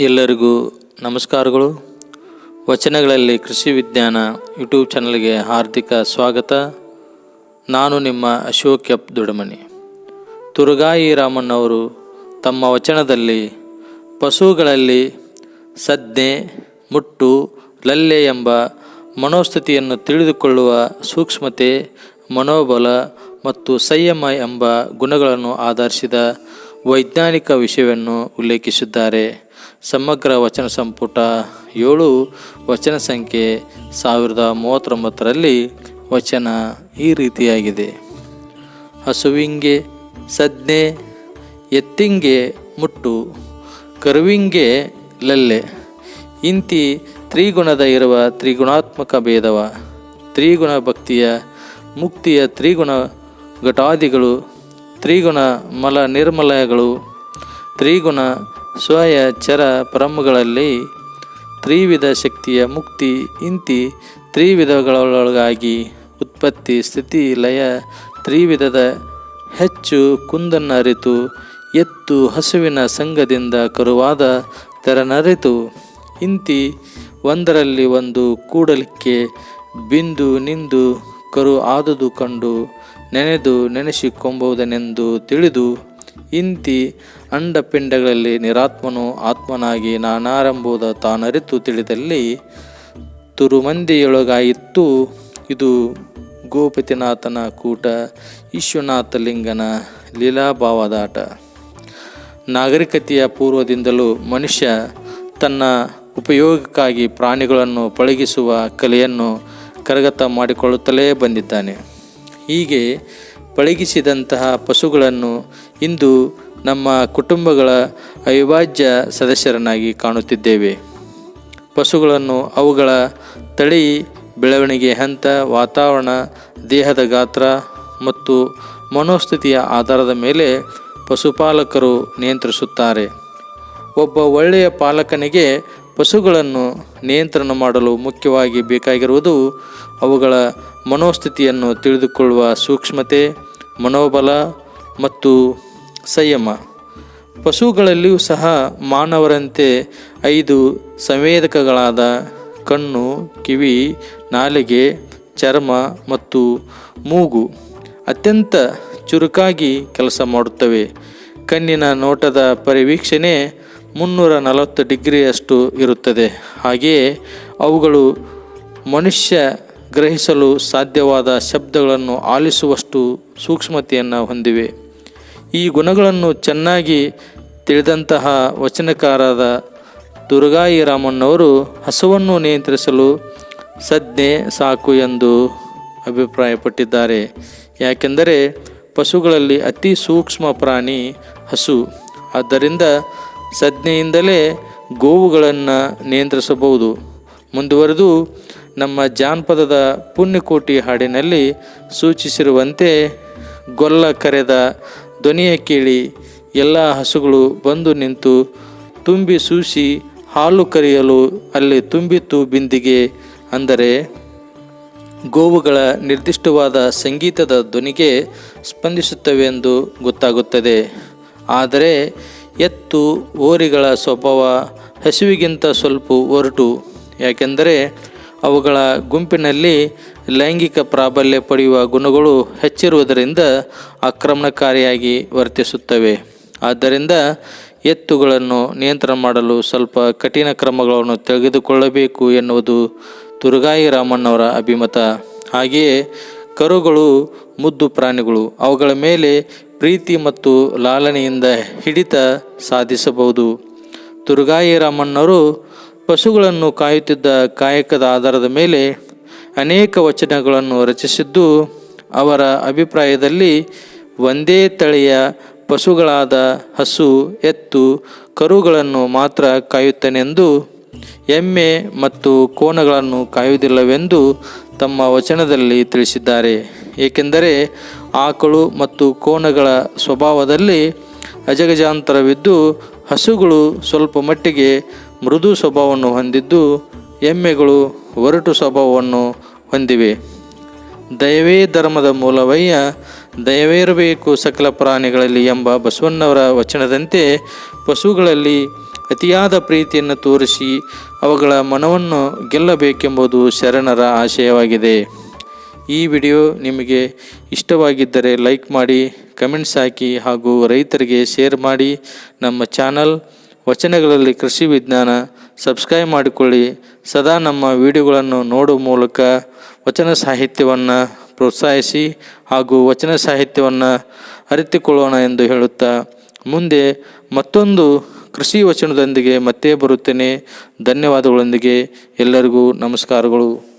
ಎಲ್ಲರಿಗೂ ನಮಸ್ಕಾರಗಳು. ವಚನಗಳಲ್ಲಿ ಕೃಷಿ ವಿಜ್ಞಾನ ಯೂಟ್ಯೂಬ್ ಚಾನಲ್ಗೆ ಹಾರ್ದಿಕ ಸ್ವಾಗತ. ನಾನು ನಿಮ್ಮ ಅಶೋಕ್ ಎಪ್ ದೊಡಮನಿ ತುರುಗಾಯಿ ರಾಮಣ್ಣವರು ತಮ್ಮ ವಚನದಲ್ಲಿ, ಪಶುಗಳಲ್ಲಿ ಸಜ್ಞೆ ಮುಟ್ಟು, ಲಲ್ಲೆ ಎಂಬ ಮನೋಸ್ಥಿತಿಯನ್ನು ತಿಳಿದುಕೊಳ್ಳುವ ಸೂಕ್ಷ್ಮತೆ, ಮನೋಬಲ ಮತ್ತು ಸಂಯಮ ಎಂಬ ಗುಣಗಳನ್ನು ಆಧರಿಸಿದ ವೈಜ್ಞಾನಿಕ ವಿಷಯವನ್ನು ಉಲ್ಲೇಖಿಸಿದ್ದಾರೆ. ಸಮಗ್ರ ವಚನ ಸಂಪುಟ ಏಳು ವಚನ ಸಂಖ್ಯೆ ಸಾವಿರದ ಮೂವತ್ತೊಂಬತ್ತರಲ್ಲಿ ವಚನ ಈ ರೀತಿಯಾಗಿದೆ. ಹಸುವಿಂಗೆ ಸಜ್ಞೆ ಎತ್ತಿಂಗೆ ಮುಟ್ಟು, ಕರುವಿಂಗೆ ಲಲ್ಲೆ. ಇಂತಿ ತ್ರಿಗುಣದ ಇರುವ ತ್ರಿಗುಣಾತ್ಮಕ ಭೇದವ. ತ್ರಿಗುಣ ಭಕ್ತಿಯ ಮುಕ್ತಿಯ ತ್ರಿಗುಣ ಘಟಾದಿಗಳು. ತ್ರಿಗುಣ ಮಲ ನಿರ್ಮಲಗಳು. ತ್ರಿಗುಣ ಸ್ವಯ ಚರ ಪರಮಗಳಲ್ಲಿ ತ್ರಿವಿಧ ಶಕ್ತಿಯ ಮುಕ್ತಿ ಇಂತಿ ತ್ರಿವಿಧಗಳೊಳಗಾಗಿ ಉತ್ಪತ್ತಿ ಸ್ಥಿತಿ ಲಯ ತ್ರಿವಿಧದ ಹೆಚ್ಚು ಕುಂದನ್ನರಿತು ಎತ್ತು ಹಸುವಿನ ಸಂಘದಿಂದ ಕರುವಾದ ತೆರನರಿತು ಇಂತಿ ಒಂದರಲ್ಲಿ ಒಂದು ಕೂಡಲಿಕ್ಕೆ ಬಿಂದು ನಿಂದು ಕರು ಆದುದು ಕಂಡು ನೆನೆದು ನೆನೆಸಿಕೊಂಬುದನೆಂದು ತಿಳಿದು ಇಂತಿ ಅಂಡಪಿಂಡಗಳಲ್ಲಿ ನಿರಾತ್ಮನು ಆತ್ಮನಾಗಿ ನಾನಾರೆಂಬುದ ತಾನರಿತು ತಿಳಿದಲ್ಲಿ ತುರುಮಂದಿಯೊಳಗಾಯಿತು. ಇದು ಗೋಪತಿನಾಥನ ಕೂಟ, ವಿಶ್ವನಾಥಲಿಂಗನ ಲೀಲಾಭಾವದಾಟ ನಾಗರಿಕತೆಯ ಪೂರ್ವದಿಂದಲೂ ಮನುಷ್ಯ ತನ್ನ ಉಪಯೋಗಕ್ಕಾಗಿ ಪ್ರಾಣಿಗಳನ್ನು ಪಳಗಿಸುವ ಕಲೆಯನ್ನು ಕರಗತ ಮಾಡಿಕೊಳ್ಳುತ್ತಲೇ ಬಂದಿದ್ದಾನೆ. ಹೀಗೆ ಪಳಗಿಸಿದಂತಹ ಪಶುಗಳನ್ನು ಇಂದು ನಮ್ಮ ಕುಟುಂಬಗಳ ಅವಿಭಾಜ್ಯ ಸದಸ್ಯರನ್ನಾಗಿ ಕಾಣುತ್ತಿದ್ದೇವೆ. ಪಶುಗಳನ್ನು ಅವುಗಳ ತಳಿ, ಬೆಳವಣಿಗೆ ಹಂತ, ವಾತಾವರಣ, ದೇಹದ ಗಾತ್ರ ಮತ್ತು ಮನೋಸ್ಥಿತಿಯ ಆಧಾರದ ಮೇಲೆ ಪಶುಪಾಲಕರು ನಿಯಂತ್ರಿಸುತ್ತಾರೆ. ಒಬ್ಬ ಒಳ್ಳೆಯ ಪಾಲಕನಿಗೆ ಪಶುಗಳನ್ನು ನಿಯಂತ್ರಣ ಮಾಡಲು ಮುಖ್ಯವಾಗಿ ಬೇಕಾಗಿರುವುದು ಅವುಗಳ ಮನೋಸ್ಥಿತಿಯನ್ನು ತಿಳಿದುಕೊಳ್ಳುವ ಸೂಕ್ಷ್ಮತೆ ಮನೋಬಲ ಮತ್ತು ಸಂಯಮ. ಪಶುಗಳಲ್ಲಿಯೂ ಸಹ ಮಾನವರಂತೆ ಐದು ಸಂವೇದಕಗಳಾದ ಕಣ್ಣು, ಕಿವಿ, ನಾಲಿಗೆ, ಚರ್ಮ ಮತ್ತು ಮೂಗು ಅತ್ಯಂತ ಚುರುಕಾಗಿ ಕೆಲಸ ಮಾಡುತ್ತವೆ. ಕಣ್ಣಿನ ನೋಟದ ಪರಿವೀಕ್ಷಣೆ ಮುನ್ನೂರ ನಲವತ್ತು ಡಿಗ್ರಿಯಷ್ಟು ಇರುತ್ತದೆ. ಹಾಗೆಯೇ ಅವುಗಳು ಮನುಷ್ಯ ಗ್ರಹಿಸಲು ಸಾಧ್ಯವಾದ ಶಬ್ದಗಳನ್ನು ಆಲಿಸುವಷ್ಟು ಸೂಕ್ಷ್ಮತೆಯನ್ನು ಹೊಂದಿವೆ. ಈ ಗುಣಗಳನ್ನು ಚೆನ್ನಾಗಿ ತಿಳಿದಂತಹ ವಚನಕಾರದ ದುರ್ಗಾಯಿ ರಾಮಣ್ಣವರು ಹಸುವನ್ನು ನಿಯಂತ್ರಿಸಲು ಸಜ್ಞೆ ಸಾಕು ಎಂದು ಅಭಿಪ್ರಾಯಪಟ್ಟಿದ್ದಾರೆ. ಯಾಕೆಂದರೆ ಪಶುಗಳಲ್ಲಿ ಅತಿ ಸೂಕ್ಷ್ಮ ಪ್ರಾಣಿ ಹಸು. ಆದ್ದರಿಂದ ಸಜ್ಞೆಯಿಂದಲೇ ಗೋವುಗಳನ್ನು ನಿಯಂತ್ರಿಸಬಹುದು. ಮುಂದುವರೆದು ನಮ್ಮ ಜಾನಪದದ ಪುಣ್ಯಕೋಟಿ ಹಾಡಿನಲ್ಲಿ ಸೂಚಿಸಿರುವಂತೆ ಗೊಲ್ಲ ಕರೆದ ಧ್ವನಿಯ ಕೇಳಿ ಎಲ್ಲ ಹಸುಗಳು ಬಂದು ನಿಂತು ತುಂಬಿ ಸೂಸಿ ಹಾಲು ಕರೆಯಲು ಅಲ್ಲಿ ತುಂಬಿತು ಬಿಂದಿಗೆ ಅಂದರೆ ಗೋವುಗಳ ನಿರ್ದಿಷ್ಟವಾದ ಸಂಗೀತದ ಧ್ವನಿಗೆ ಸ್ಪಂದಿಸುತ್ತವೆ ಎಂದು ಗೊತ್ತಾಗುತ್ತದೆ. ಆದರೆ ಎತ್ತು, ಓರಿಗಳ ಸ್ವಭಾವ, ಹಸುವಿಗಿಂತ ಸ್ವಲ್ಪ ಒರಟು. ಯಾಕೆಂದರೆ ಅವುಗಳ ಗುಂಪಿನಲ್ಲಿ ಲೈಂಗಿಕ ಪ್ರಾಬಲ್ಯ ಪಡೆಯುವ ಗುಣಗಳು ಹೆಚ್ಚಿರುವುದರಿಂದ ಆಕ್ರಮಣಕಾರಿಯಾಗಿ ವರ್ತಿಸುತ್ತವೆ. ಆದ್ದರಿಂದ ಎತ್ತುಗಳನ್ನು ನಿಯಂತ್ರಣ ಮಾಡಲು ಸ್ವಲ್ಪ ಕಠಿಣ ಕ್ರಮಗಳನ್ನು ತೆಗೆದುಕೊಳ್ಳಬೇಕು ಎನ್ನುವುದು ತುರುಗಾಯಿ ರಾಮಣ್ಣವರ ಅಭಿಮತ. ಹಾಗೆಯೇ ಕರುಗಳು, ಮುದ್ದು ಪ್ರಾಣಿಗಳು ಅವುಗಳ ಮೇಲೆ ಪ್ರೀತಿ ಮತ್ತು ಲಾಲನೆಯಿಂದ ಹಿಡಿತ ಸಾಧಿಸಬಹುದು. ದುರ್ಗಾಯಿ ರಾಮಣ್ಣವರು ಪಶುಗಳನ್ನು ಕಾಯುತ್ತಿದ್ದ ಕಾಯಕದ ಆಧಾರದ ಮೇಲೆ ಅನೇಕ ವಚನಗಳನ್ನು ರಚಿಸಿದ್ದು, ಅವರ ಅಭಿಪ್ರಾಯದಲ್ಲಿ ಒಂದೇ ತಳಿಯ ಪಶುಗಳಾದ ಹಸು, ಎತ್ತು, ಕರುಗಳನ್ನು ಮಾತ್ರ ಕಾಯುತ್ತನೆಂದು, ಎಮ್ಮೆ ಮತ್ತು ಕೋಣಗಳನ್ನು ಕಾಯುವುದಿಲ್ಲವೆಂದು ತಮ್ಮ ವಚನದಲ್ಲಿ ತಿಳಿಸಿದ್ದಾರೆ. ಏಕೆಂದರೆ ಆಕಳು ಮತ್ತು ಕೋಣಗಳ ಸ್ವಭಾವದಲ್ಲಿ ಅಜಗಜಾಂತರವಿದ್ದು, ಹಸುಗಳು ಸ್ವಲ್ಪ ಮಟ್ಟಿಗೆ ಮೃದು ಸ್ವಭಾವವನ್ನು ಹೊಂದಿದ್ದು ಎಮ್ಮೆಗಳು ಒರಟು ಸ್ವಭಾವವನ್ನು ಹೊಂದಿವೆ. ದಯವೇ ಧರ್ಮದ ಮೂಲವಯ್ಯ ದಯವೇರಬೇಕು ಸಕಲ ಪ್ರಾಣಿಗಳಲ್ಲಿ ಎಂಬ ಬಸವಣ್ಣವರ ವಚನದಂತೆ ಪಶುಗಳಲ್ಲಿ ಅತಿಯಾದ ಪ್ರೀತಿಯನ್ನು ತೋರಿಸಿ ಅವುಗಳ ಮನವನ್ನು ಗೆಲ್ಲಬೇಕೆಂಬುದು ಶರಣರ ಆಶಯವಾಗಿದೆ. ಈ ವಿಡಿಯೋ ನಿಮಗೆ ಇಷ್ಟವಾಗಿದ್ದರೆ ಲೈಕ್ ಮಾಡಿ, ಕಮೆಂಟ್ಸ್ ಹಾಕಿ ಹಾಗೂ ರೈತರಿಗೆ ಶೇರ್ ಮಾಡಿ ನಮ್ಮ ಚಾನಲ್ ವಚನಗಳಲ್ಲಿ ಕೃಷಿ ವಿಜ್ಞಾನ, ಸಬ್ಸ್ಕ್ರೈಬ್ ಮಾಡಿಕೊಳ್ಳಿ. ಸದಾ ನಮ್ಮ ವಿಡಿಯೋಗಳನ್ನು ನೋಡುವ ಮೂಲಕ ವಚನ ಸಾಹಿತ್ಯವನ್ನು ಪ್ರೋತ್ಸಾಹಿಸಿ ಹಾಗೂ ವಚನ ಸಾಹಿತ್ಯವನ್ನು ಅರಿತುಕೊಳ್ಳೋಣ ಎಂದು ಹೇಳುತ್ತಾ, ಮುಂದೆ ಮತ್ತೊಂದು ಕೃಷಿ ವಚನದೊಂದಿಗೆ ಮತ್ತೆ ಬರುತ್ತೇನೆ. ಧನ್ಯವಾದಗಳೊಂದಿಗೆ ಎಲ್ಲರಿಗೂ ನಮಸ್ಕಾರಗಳು.